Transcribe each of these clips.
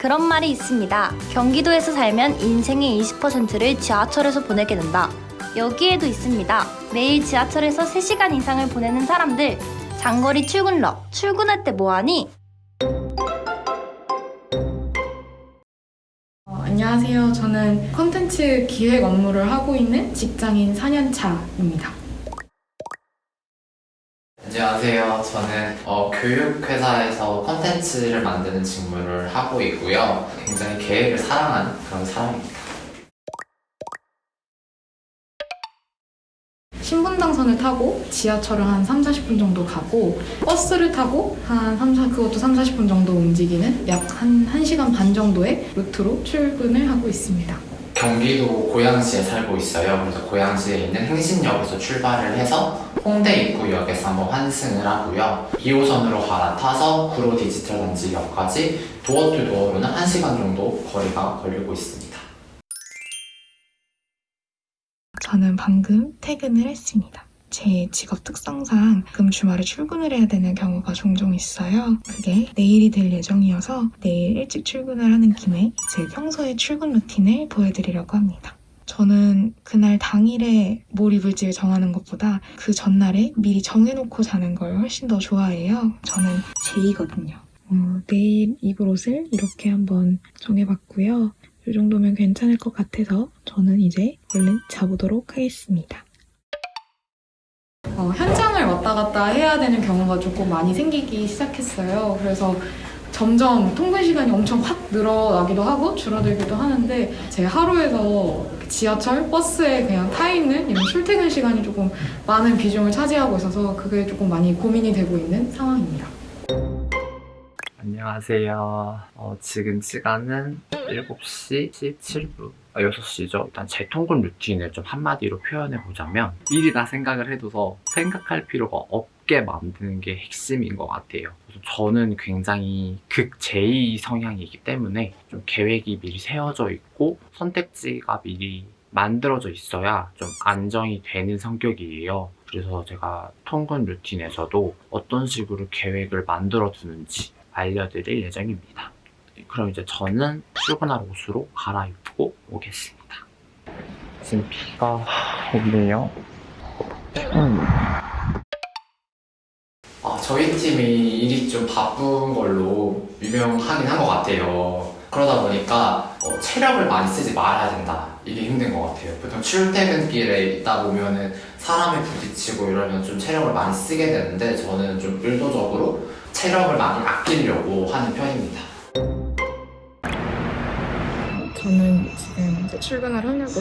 그런 말이 있습니다. 경기도에서 살면 인생의 20%를 지하철에서 보내게 된다. 여기에도 있습니다. 매일 지하철에서 3시간 이상을 보내는 사람들. 장거리 출근러. 출근할 때 뭐하니? 어, 안녕하세요. 저는 컨텐츠 기획 업무를 하고 있는 직장인 4년차입니다. 안녕하세요. 저는 어, 교육회사에서 컨텐츠를 만드는 직무를 하고 있고요. 굉장히 계획을 사랑하는 그런 사람입니다. 신분당선을 타고 지하철을 한 3, 40분 정도 가고 버스를 타고 한 3, 4, 그것도 3, 40분 정도 움직이는 약 한 1시간 반 정도의 루트로 출근을 하고 있습니다. 경기도 고양시에 살고 있어요. 그래서 고양시에 있는 행신역에서 출발을 해서 홍대 입구역에서 한번 환승을 하고요. 2호선으로 갈아타서 구로 디지털 단지역까지 도어 투 도어로는 1시간 정도 거리가 걸리고 있습니다. 저는 방금 퇴근을 했습니다. 제 직업 특성상 가끔 주말에 출근을 해야 되는 경우가 종종 있어요. 그게 내일이 될 예정이어서 내일 일찍 출근을 하는 김에 제 평소의 출근 루틴을 보여드리려고 합니다. 저는 그날 당일에 뭘 입을지를 정하는 것보다 그 전날에 미리 정해놓고 자는 걸 훨씬 더 좋아해요. 저는 제이거든요. 어, 내일 입을 옷을 이렇게 한번 정해봤고요. 이 정도면 괜찮을 것 같아서 저는 이제 얼른 자보도록 하겠습니다. 어, 현장을 왔다 갔다 해야 되는 경우가 조금 많이 생기기 시작했어요. 그래서 점점 통근 시간이 엄청 확 늘어나기도 하고 줄어들기도 하는데 제 하루에서 지하철, 버스에 그냥 타 있는 이런 출퇴근 시간이 조금 많은 비중을 차지하고 있어서 그게 조금 많이 고민이 되고 있는 상황입니다. 안녕하세요. 어, 지금 시간은 7시 17분. 아, 6시죠. 일단 제 통근 루틴을 좀 한마디로 표현해 보자면 미리다 생각을 해둬서 생각할 필요가 없게 만드는 게 핵심인 것 같아요. 그래서 저는 굉장히 극 제2 성향이기 때문에 좀 계획이 미리 세워져 있고 선택지가 미리 만들어져 있어야 좀 안정이 되는 성격이에요. 그래서 제가 통근 루틴에서도 어떤 식으로 계획을 만들어 두는지 알려드릴 예정입니다. 그럼 이제 저는 출근할 옷으로 갈아입고 오겠습니다. 지금 비가 오네요. 아, 저희 팀이 일이 좀 바쁜 걸로 유명하긴 한 것 같아요. 그러다 보니까 어, 체력을 많이 쓰지 말아야 된다. 이게 힘든 것 같아요. 보통 출퇴근길에 있다 보면은 사람이 부딪히고 이러면 좀 체력을 많이 쓰게 되는데 저는 좀 의도적으로 체력을 많이 아끼려고 하는 편입니다. 저는 지금 이제 출근을 하려고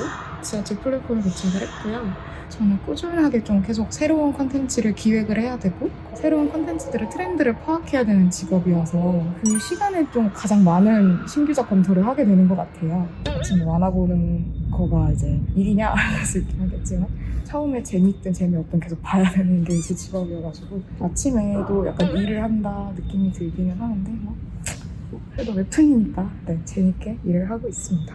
지하철 플랫폼에 도착을 했고요. 저는 꾸준하게 좀 계속 새로운 컨텐츠를 기획을 해야 되고 새로운 컨텐츠들의 트렌드를 파악해야 되는 직업이어서 그 시간에 좀 가장 많은 신규적 검토를 하게 되는 것 같아요. 아침에 만화 보는 거가 이제 일이냐 할 수 있긴 하겠지만 처음에 재밌든 재미없든 계속 봐야 되는 게 제 직업이어가지고 아침에도 약간 일을 한다 느낌이 들기는 하는데 뭐 그래도 웹툰이니까 네, 재밌게 일을 하고 있습니다.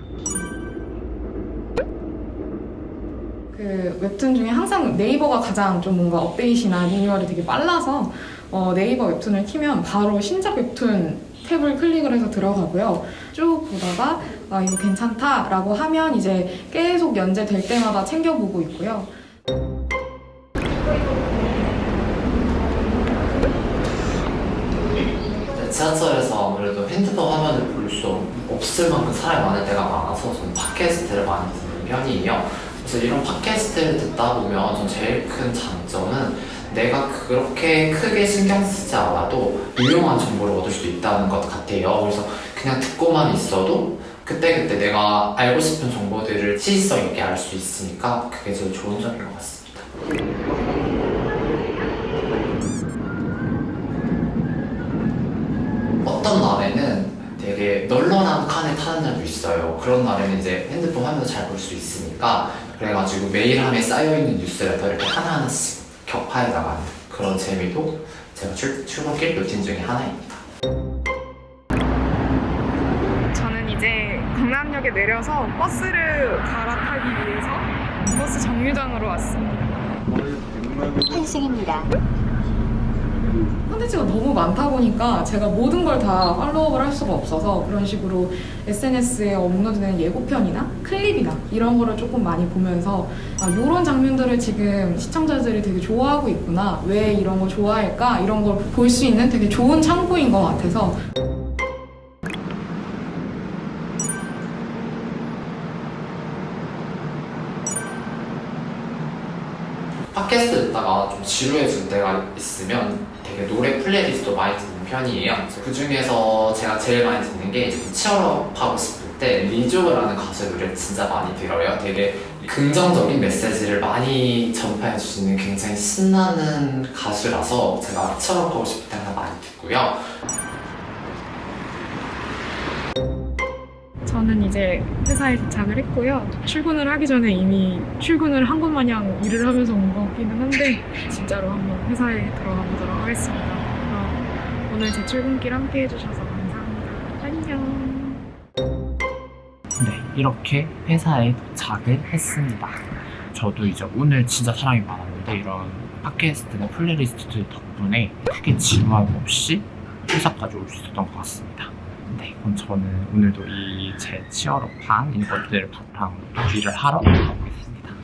그 웹툰 중에 항상 네이버가 가장 좀 뭔가 업데이트나 리뉴얼이 되게 빨라서 어, 네이버 웹툰을 키면 바로 신작 웹툰 탭을 클릭을 해서 들어가고요. 쭉 보다가 아, 이거 괜찮다라고 하면 이제 계속 연재될 때마다 챙겨보고 있고요. 지하철에서 아무래도 핸드폰 화면을 볼 수 없을 만큼 사람이 많을 때가 많아서 저는 팟캐스트를 많이 듣는 편이에요. 그래서 이런 팟캐스트를 듣다 보면 전 제일 큰 장점은 내가 그렇게 크게 신경 쓰지 않아도 유용한 정보를 얻을 수 있다는 것 같아요. 그래서 그냥 듣고만 있어도 그때그때 내가 알고 싶은 정보들을 시의성 있게 알 수 있으니까 그게 제일 좋은 점인 것 같습니다. 어떤 날에는 되게 널널한 칸을 타는 날도 있어요. 그런 날에는 이제 핸드폰 화면을 잘볼 수 있으니까 그래가지고 매일 함에 쌓여있는 뉴스레터 이렇게 하나하나씩 격파해 나가는 그런 재미도 제가 출, 출근길 루틴 중에 하나입니다. 저는 이제 강남역에 내려서 버스를 갈아타기 위해서 버스 정류장으로 왔습니다. 환승입니다. 콘텐츠가 너무 많다 보니까 제가 모든 걸 다 팔로우업을 할 수가 없어서 그런 식으로 SNS에 업로드되는 예고편이나 클립이나 이런 거를 조금 많이 보면서 아, 이런 장면들을 지금 시청자들이 되게 좋아하고 있구나. 왜 이런 거 좋아할까? 이런 걸 볼 수 있는 되게 좋은 창구인 것 같아서 팟캐스트 듣다가 좀 지루해질 때가 있으면 되게 노래 플레이리스트도 많이 듣는 편이에요. 그 중에서 제가 제일 많이 듣는 게 치얼업하고 싶을 때 리조라는 가수의 노래를 진짜 많이 들어요. 되게 긍정적인 메시지를 많이 전파해 주시는 굉장히 신나는 가수라서 제가 치얼업하고 싶을 때 항상 많이 듣고요. 저는 이제 회사에 도착을 했고요. 출근을 하기 전에 이미 출근을 한 것 마냥 일을 하면서 온것 같기는 한데 진짜로 한번 회사에 들어가 보도록 하겠습니다. 그럼 오늘 제 출근길 함께 해주셔서 감사합니다. 안녕. 네, 이렇게 회사에 도착을 했습니다. 저도 이제 오늘 진짜 사람이 많았는데 이런 팟캐스트나 플레이리스트들 덕분에 크게 지루함 없이 회사까지 올 수 있었던 것 같습니다. 네, 그럼 저는 오늘도 이 제 치얼업한 이것들을 바탕으로 일을 하러 가보겠습니다.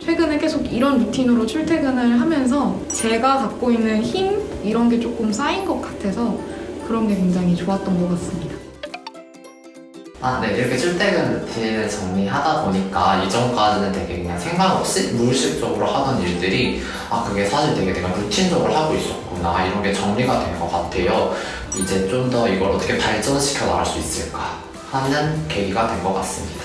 최근에 계속 이런 루틴으로 출퇴근을 하면서 제가 갖고 있는 힘 이런 게 조금 쌓인 것 같아서 그런 게 굉장히 좋았던 것 같습니다. 아, 네. 이렇게 출퇴근 루틴을 정리하다 보니까 이전까지는 되게 그냥 생각 없이 무의식적으로 하던 일들이 아, 그게 사실 되게 내가 루틴적으로 하고 있었구나. 이런 게 정리가 된 것 같아요. 이제 좀 더 이걸 어떻게 발전시켜 나갈 수 있을까 하는 계기가 된 것 같습니다.